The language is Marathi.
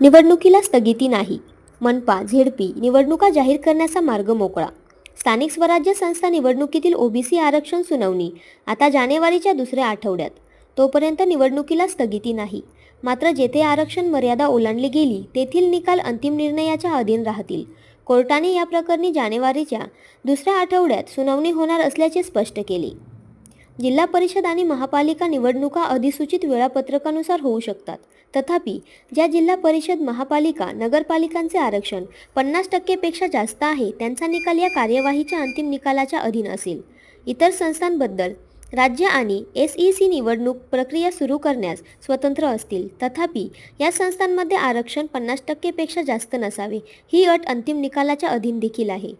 निवडणुकीला स्थगिती नाही. मनपा झेडपी निवडणुका जाहीर करण्याचा मार्ग मोकळा. स्थानिक स्वराज्य संस्था निवडणुकीतील ओबीसी आरक्षण सुनावणी आता जानेवारीच्या दुसऱ्या आठवड्यात. तोपर्यंत निवडणुकीला स्थगिती नाही. मात्र जेथे आरक्षण मर्यादा ओलांडली गेली तेथील निकाल अंतिम निर्णयाच्या अधीन राहतील. कोर्टाने या प्रकरणी जानेवारीच्या दुसऱ्या आठवड्यात सुनावणी होणार असल्याचे स्पष्ट केले. जिल्हा परिषद आणि महापालिका निवडणुका अधिसूचित वेळापत्रकानुसार होऊ शकतात. तथापि ज्या जिल्हा परिषद महापालिका नगरपालिकांचे आरक्षण पन्नास टक्केपेक्षा जास्त आहे त्यांचा निकाल या कार्यवाहीच्या अंतिम निकालाच्या अधीन असेल. इतर संस्थांबद्दल राज्य आणि एस ई सी निवडणूक प्रक्रिया सुरू करण्यास स्वतंत्र असतील. तथापि या संस्थांमध्ये आरक्षण पन्नास टक्केपेक्षा जास्त नसावे ही अट अंतिम निकालाच्या अधीन देखील आहे.